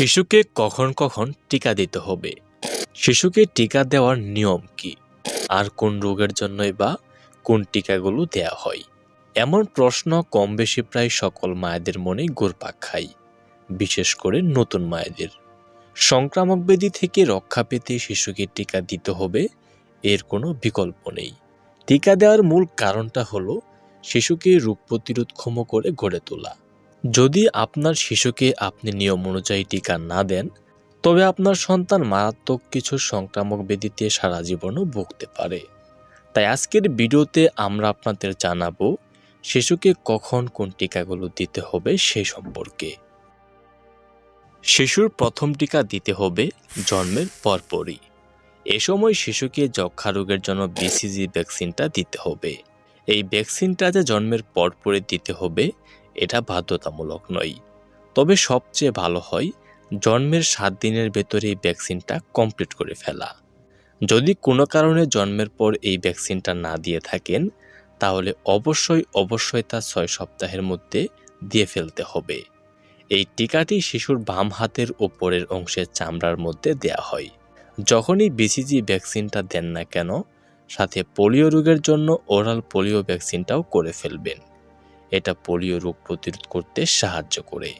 শিশুকে কখন কখন টিকা দিতে হবে? শিশুকে টিকা দেওয়ার নিয়ম কি? আর কোন রোগের জন্যই বা কোন টিকাগুলো দেয়া হয়? এমন প্রশ্ন কম বেশি প্রায় সকল মায়েদের মনে গোরপাক খায়, বিশেষ করে নতুন মায়েদের। সংক্রামক ব্যাধি থেকে রক্ষা পেতে শিশুকে টিকা দিতে হবে, এর কোনো বিকল্প নেই। টিকা দেওয়ার মূল কারণটা হলো শিশুকে রোগ প্রতিরোধক্ষম করে গড়ে তোলা। যদি আপনার শিশুকে আপনি নিয়ম অনুযায়ী টিকা না দেন, তবে আপনার সন্তান মারাত্মক কিছু সংক্রামক ব্যাধিতে সারা জীবনও ভুগতে পারে। তাই আজকের ভিডিওতে আমরা আপনাদের জানাব, শিশুকে কখন কোন টিকাগুলো দিতে হবে সে সম্পর্কে। শিশুর প্রথম টিকা দিতে হবে জন্মের পরপরই। এ সময় শিশুকে যক্ষা রোগের জন্য বিসিজি ভ্যাকসিনটা দিতে হবে। এই ভ্যাকসিনটা যে জন্মের পরপরই দিতে হবে এটা বাধ্যতামূলক নয়। তবে সবচেয়ে ভালো হয় জন্মের সাত দিনের ভেতরে এই ভ্যাকসিনটা কমপ্লিট করে ফেলা। যদি কোনো কারণে জন্মের পর এই ভ্যাকসিনটা না দিয়ে থাকেন, তাহলে অবশ্যই অবশ্যই তা ছয় সপ্তাহের মধ্যে দিয়ে ফেলতে হবে। এই টিকাটি শিশুর বাম হাতের ওপরের অংশের চামড়ার মধ্যে দেয়া হয়। যখনই বিসিজি ভ্যাকসিনটা দেন না কেন, সাথে পোলিও রোগের জন্য ওরাল পোলিও ভ্যাকসিনটাও করে ফেলবেন। এটা পোলিও রোগ প্রতিরোধ করতে সাহায্য করে।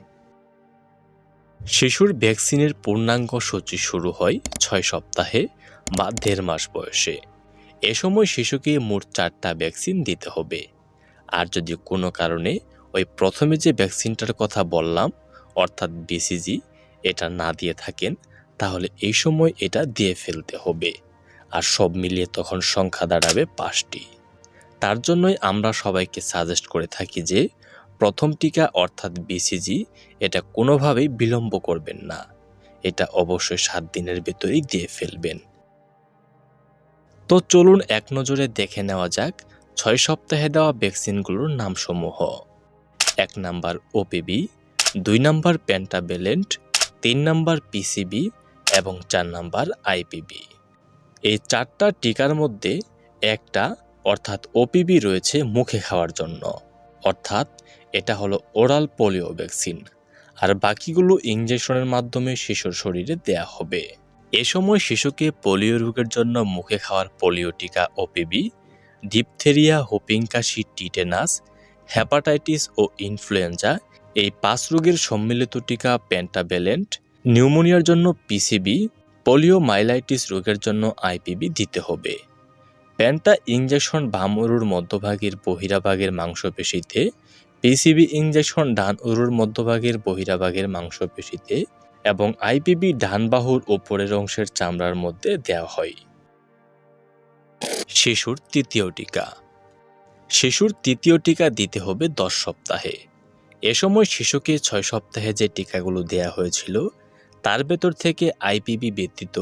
শিশুর ভ্যাকসিনের পূর্ণাঙ্গ সূচি শুরু হয় ছয় সপ্তাহে বা দেড় মাস বয়সে। এ সময় শিশুকে মোট চারটা ভ্যাকসিন দিতে হবে। আর যদি কোনো কারণে ওই প্রথমে যে ভ্যাকসিনটার কথা বললাম, অর্থাৎ বিসিজি এটা না দিয়ে থাকেন, তাহলে এই সময় এটা দিয়ে ফেলতে হবে। আর সব মিলিয়ে তখন সংখ্যা দাঁড়াবে পাঁচটি। তার জন্যই আমরা সবাইকে সাজেস্ট করে থাকি যে, প্রথম টিকা অর্থাৎ বিসিজি এটা কোনোভাবেই বিলম্ব করবেন না। এটা অবশ্যই সাত দিনের ভেতরেই দিয়ে ফেলবেন। তো চলুন এক নজরে দেখে নেওয়া যাক ছয় সপ্তাহে দেওয়া ভ্যাকসিনগুলোর নামসমূহ। এক নাম্বার ওপিবি দুই নাম্বার প্যান্টাবেলেন্ট তিন নাম্বার পিসিবি এবং চার নাম্বার আইপিবি এই চারটা টিকার মধ্যে একটা অর্থাৎ ওপিবি রয়েছে মুখে খাওয়ার জন্য। অর্থাৎ এটা হলো ওরাল পোলিও ভ্যাকসিন। আর বাকিগুলো ইঞ্জেকশনের মাধ্যমে শিশুর শরীরে দেয়া হবে। এ সময় শিশুকে পোলিও রোগের জন্য মুখে খাওয়ার পোলিও টিকা ওপিবি ডিপথেরিয়া হোপিং কাশি টিটেনাস হ্যাপাটাইটিস ও ইনফ্লুয়েঞ্জা, এই পাঁচ রোগের সম্মিলিত টিকা প্যান্টাবেলেন্ট নিউমোনিয়ার জন্য পিসিবি পোলিও মাইলাইটিস রোগের জন্য আইপিবি দিতে হবে। প্যান্টা ইঞ্জেকশন বাম উরুর মধ্যভাগের বহিরাভাগের মাংসপেশিতে, পিসিবি ইঞ্জেকশন ডান উরুর মধ্যভাগের বহিরাভাগের মাংসপেশিতে এবং আইপিবি ডান বাহুর ওপরের অংশের চামড়ার মধ্যে দেওয়া হয়। শিশুর তৃতীয় টিকা। শিশুর তৃতীয় টিকা দিতে হবে দশ সপ্তাহে। এ সময় শিশুকে ছয় সপ্তাহে যে টিকাগুলো দেয়া হয়েছিল, তার ভেতর থেকে আইপিবি ব্যতীত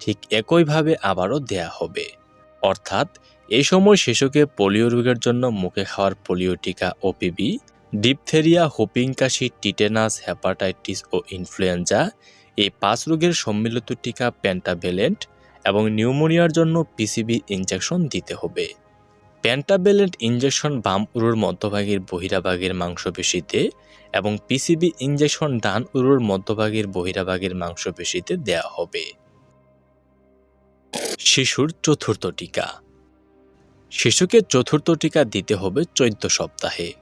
ঠিক একইভাবে আবারও দেয়া হবে। অর্থাৎ এই সময় শিশুকে পোলিও রোগের জন্য মুখে খাওয়ার পোলিও টিকা ওপিবি ডিপথেরিয়া হোপিং কাশি টিটেনাস হ্যাপাটাইটিস ও ইনফ্লুয়েঞ্জা, এই পাঁচ রোগের সম্মিলিত টিকা প্যান্টাভেলেন্ট এবং নিউমোনিয়ার জন্য পিসিবি ইনজেকশন দিতে হবে। প্যান্টাবেলেন্ট ইনজেকশন বাম উরুর মধ্যভাগের বহিরাভাগের মাংসপেশিতে এবং পিসিবি ইনজেকশন ডান উরুর মধ্যভাগের বহিরাভাগের মাংসপেশিতে দেওয়া হবে। শিশুর চতুর্থ টিকা। শিশুকে চতুর্থ টিকা দিতে হবে চোদ্দ সপ্তাহে।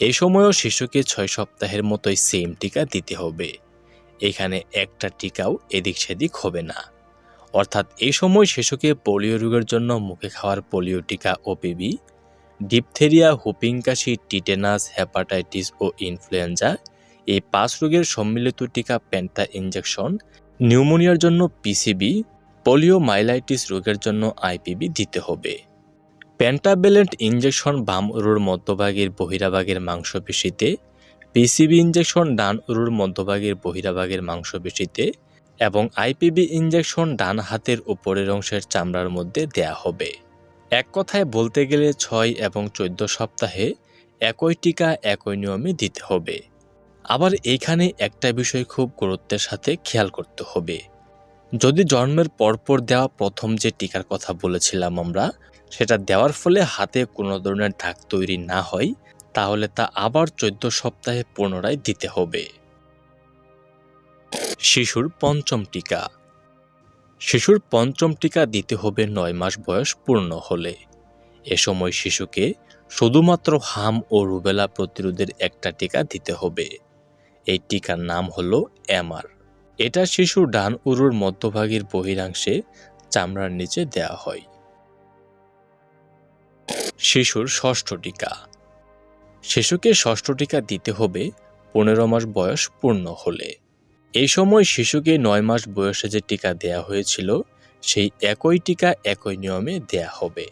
এই সময়ও শিশুকে ছয় সপ্তাহের মতোই সেম টিকা দিতে হবে। এখানে একটা টিকাও এদিক সেদিক হবে না। অর্থাৎ এই সময় শিশুকে পোলিও রোগের জন্য মুখে খাওয়ার পোলিও টিকা ওপিবি ডিপথেরিয়া হুপিং কাশি টিটেনাস হ্যাপাটাইটিস ও ইনফ্লুয়েঞ্জা, এই পাঁচ রোগের সম্মিলিত টিকা প্যান্টা ইনজেকশন, নিউমোনিয়ার জন্য পিসিবি পোলিও মাইলাইটিস রোগের জন্য আইপিবি দিতে হবে। প্যান্টাবেলেন্ট ইঞ্জেকশন বাম উরুর মধ্যভাগের বহিরাভাগের মাংসপেশিতে পিসিবি ইঞ্জেকশন ডান উরুর মধ্যভাগের বহিরাভাগের মাংসপেশিতে এবং আইপিবি ইনজেকশন ডান হাতের উপরের অংশের চামড়ার মধ্যে দেয়া হবে। এক কথায় বলতে গেলে ছয় এবং চোদ্দ সপ্তাহে একই টিকা একই নিয়মে দিতে হবে। আবার এইখানে একটা বিষয় খুব গুরুত্বের সাথে খেয়াল করতে হবে। যদি জন্মের পরপর দেওয়া প্রথম যে টিকার কথা বলেছিলাম আমরা, সেটা দেওয়ার ফলে হাতে কোনো ধরনের ঢাক তৈরি না হয়, তাহলে তা আবার চোদ্দ সপ্তাহে পুনরায় দিতে হবে। শিশুর পঞ্চম টিকা। শিশুর পঞ্চম টিকা দিতে হবে নয় মাস বয়স পূর্ণ হলে। এ সময় শিশুকে শুধুমাত্র হাম ও রুবেলা প্রতিরোধের একটা টিকা দিতে হবে। এই টিকার নাম হলো এমআর এটা শিশুর ডান উরুর মধ্যভাগের বহিরাংশে চামড়ার নিচে দেওয়া হয়। শিশুর ষষ্ঠ টিকা। শিশুকে ষষ্ঠ টিকা দিতে হবে পনেরো মাস বয়স পূর্ণ হলে। এই সময় শিশুকে নয় মাস বয়সে যে টিকা দেয়া হয়েছিল, সেই একই টিকা একই নিয়মে দেয়া হবে।